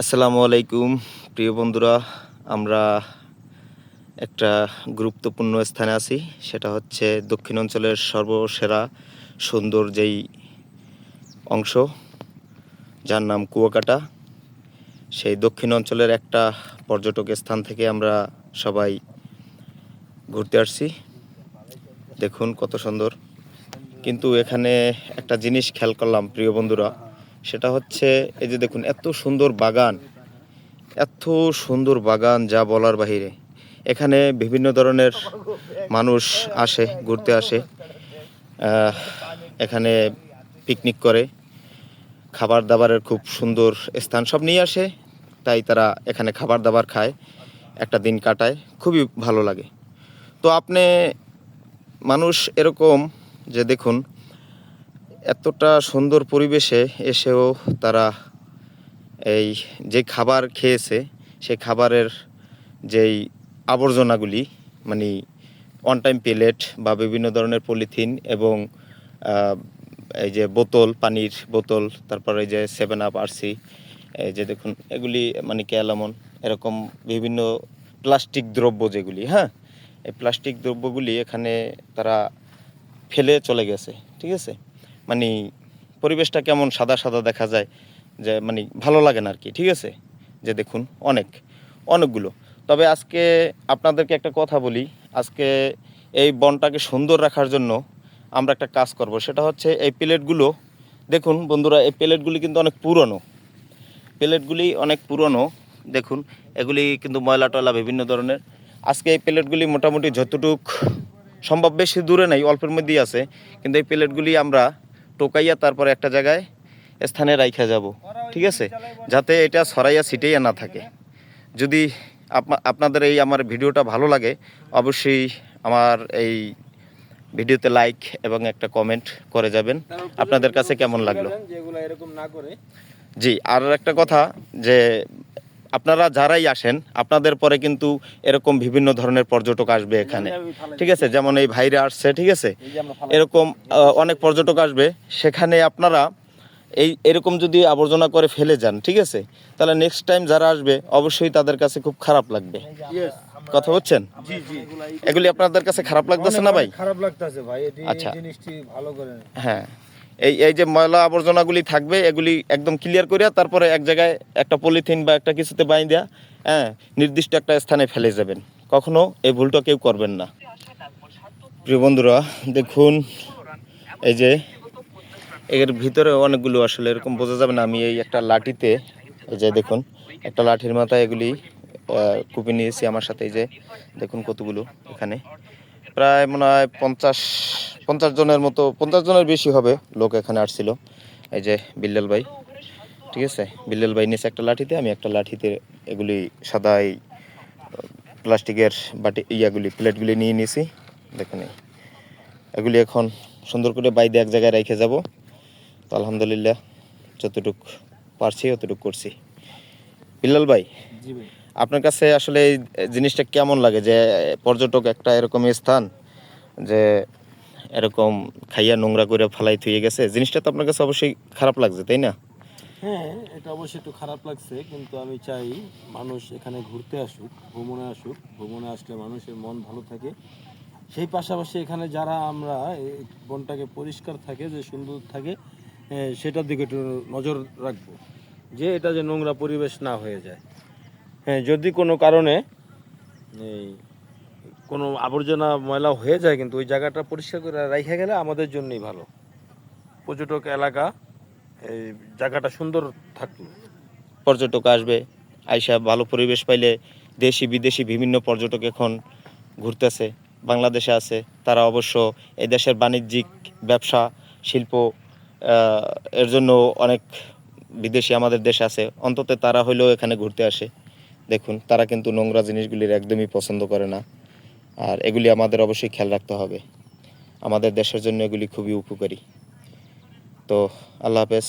আসসালামু আলাইকুম, প্রিয় বন্ধুরা। আমরা একটা গুরুত্বপূর্ণ স্থানে আছি, সেটা হচ্ছে দক্ষিণ অঞ্চলের সর্বসেরা সুন্দর যেই অংশ, যার নাম কুয়াকাটা। সেই দক্ষিণ অঞ্চলের একটা পর্যটক স্থান থেকে আমরা সবাই ঘুরতে আসছি। দেখুন কত সুন্দর। কিন্তু এখানে একটা জিনিস খেয়াল করলাম, প্রিয় বন্ধুরা সেটা হচ্ছে এই যে দেখুন, এত সুন্দর বাগান, এত সুন্দর বাগান যা বলার বাহিরে। এখানে বিভিন্ন ধরনের মানুষ আসে, ঘুরতে আসে এখানে পিকনিক করে খাবার দাবারের খুব সুন্দর স্থান সব নিয়ে আসে, তাই তারা এখানে খাবার দাবার খায়, একটা দিন কাটায়, খুবই ভালো লাগে। তো আপনি মানুষ এরকম যে দেখুন এতটা সুন্দর পরিবেশে এসেও তারা এই যে খাবার খেয়েছে সেই খাবারের যেই আবর্জনাগুলি মানে অন টাইম প্লেট বা বিভিন্ন ধরনের পলিথিন এবং এই যে বোতল, পানির বোতল, তারপরে এই যে সেভেন আপ আরসি এই যে দেখুন, এগুলি মানে ক্যালামন এরকম বিভিন্ন প্লাস্টিক দ্রব্য যেগুলি হ্যাঁ? এই প্লাস্টিক দ্রব্যগুলি এখানে তারা ফেলে চলে গেছে, ঠিক আছে? মানে পরিবেশটা কেমন সাদা সাদা দেখা যায়, যে মানে ভালো লাগে না আর কি ঠিক আছে? যে দেখুন, অনেক, অনেকগুলো। তবে আজকে আপনাদেরকে একটা কথা বলি, আজকে এই বনটাকে সুন্দর রাখার জন্য আমরা একটা কাজ করব, সেটা হচ্ছে এই প্লেটগুলো, দেখুন বন্ধুরা, এই প্লেটগুলি কিন্তু অনেক পুরনো। প্লেটগুলি অনেক পুরনো, দেখুন, এগুলি কিন্তু ময়লা টয়লা বিভিন্ন ধরনের। আজকে এই প্লেটগুলি মোটামুটি যতটুক সম্ভব বেশি দূরে নেই, অল্পের মধ্যেই আছে, কিন্তু এই প্লেটগুলি আমরা টোকাইয়া তারপর একটা জায়গায় স্থানে রাইখা যাব। ঠিক আছে? যাতে এটা সরাইয়া ছিটাইয়া না থাকে। যদি আপনা- আপনাদের এই আমার ভিডিওটা ভালো লাগে অবশ্যই আমার এই ভিডিওতে লাইক এবং একটা কমেন্ট করে যাবেন। আপনাদের কাছে কেমন লাগল? এরকম না করে। জি আর একটা কথা যে আপনারা যারাই আসেন আপনাদের পরে কিন্তু এরকম বিভিন্ন ধরনের পর্যটক আসবে এখানে। ঠিক আছে? যেমন এই ভাইরা আসছে ঠিক আছে? এরকম অনেক পর্যটক আসবে। সেখানে আপনারা এই এরকম যদি আবর্জনা করে ফেলে যান ঠিক আছে? তাহলে নেক্সট টাইম যারা আসবে অবশ্যই তাদের কাছে খুব খারাপ লাগবে। কথা জি এগুলি আপনাদের কাছে খারাপ লাগতেছে না ভাই? খারাপ লাগতেছে ভাই। আচ্ছা। জিনিসটি ভালো করে হ্যাঁ। এই এই যে ময়লা আবর্জনাগুলি থাকবে, এগুলি একদম ক্লিয়ার করিয়া তারপরে এক জায়গায় একটা পলিথিন বা একটা কিছুতে বাইন দেওয়া হ্যাঁ নির্দিষ্ট একটা স্থানে ফেলে যাবেন। কখনো এই ভুলটা কেউ করবেন না। প্রিয় বন্ধুরা, দেখুন, এই যে এর ভিতরে অনেকগুলো আসলে এরকম বোঝা যাবে না, আমি এই একটা লাঠিতে, এই যে দেখুন, একটা লাঠির মাথায় এগুলি কুপি নিয়েছি আমার সাথে, এই যে দেখুন কতগুলো এখানে। প্রায় মনে হয় পঞ্চাশ পঞ্চাশ জনের মতো, পঞ্চাশ জনের বেশি হবে লোক এখানে আসছিল। এই যে বিল্লাল ভাই, ঠিক আছে? বিল্লাল ভাই নিয়েছে একটা লাঠিতে, আমি একটা লাঠিতে এগুলি সাদাই, প্লাস্টিকের বাটি, ইয়াগুলি, প্লেটগুলি নিয়ে নিয়েছি দেখুন। এগুলি এখন সুন্দর করে বাইদে এক জায়গায় রেখে যাব। তো আলহামদুলিল্লাহ, যতটুক পারছি, অতটুকু করছি। বিল্লাল ভাই, জি ভাই। আপনার কাছে আসলে এই জিনিসটা কেমন লাগে? যে পর্যটক একটা এরকম স্থান যে এরকম খাইয়া নোংরা করে ফালাই থুয়ে গেছে, জিনিসটা তো আপনার কাছে অবশ্যই খারাপ লাগছে, তাই না? হ্যাঁ এটা অবশ্যই একটু খারাপ লাগছে, কিন্তু আমি চাই মানুষ এখানে ঘুরতে আসুক, ভ্রমণে আসুক, ভ্রমণে আসলে মানুষের মন ভালো থাকে। সেই পাশাপাশি এখানে যারা আমরা বনটাকে পরিষ্কার থাকে, যে সুন্দর থাকে সেটার দিকে একটু নজর রাখব, যে এটা যে নোংরা পরিবেশ না হয়ে যায়। হ্যাঁ যদি কোনো কারণে এই কোনো আবর্জনা ময়লা হয়ে যায় কিন্তু ওই জায়গাটা পরিষ্কার করে রাখা গেলে আমাদের জন্যই ভালো। পর্যটক এলাকা এই জায়গাটা সুন্দর থাকল। পর্যটক আসবে আইসা ভালো পরিবেশ পাইলে দেশি বিদেশি বিভিন্ন পর্যটক এখন ঘুরতেছে বাংলাদেশে আছে তারা অবশ্য এই দেশের বাণিজ্যিক ব্যবসা শিল্প এর জন্য অনেক বিদেশি আমাদের দেশে আছে অন্তত তারা হইলেও এখানে ঘুরতে আসে। দেখুন, তারা কিন্তু নোংরা জিনিসগুলির একদমই পছন্দ করে না। আর এগুলি আমাদের অবশ্যই খেয়াল রাখতে হবে। আমাদের দেশের জন্য এগুলি খুবই উপকারী। তো আল্লাহ হাফেজ,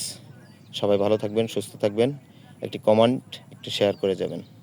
সবাই ভালো থাকবেন, সুস্থ থাকবেন। একটি কমেন্ট, একটি শেয়ার করে যাবেন।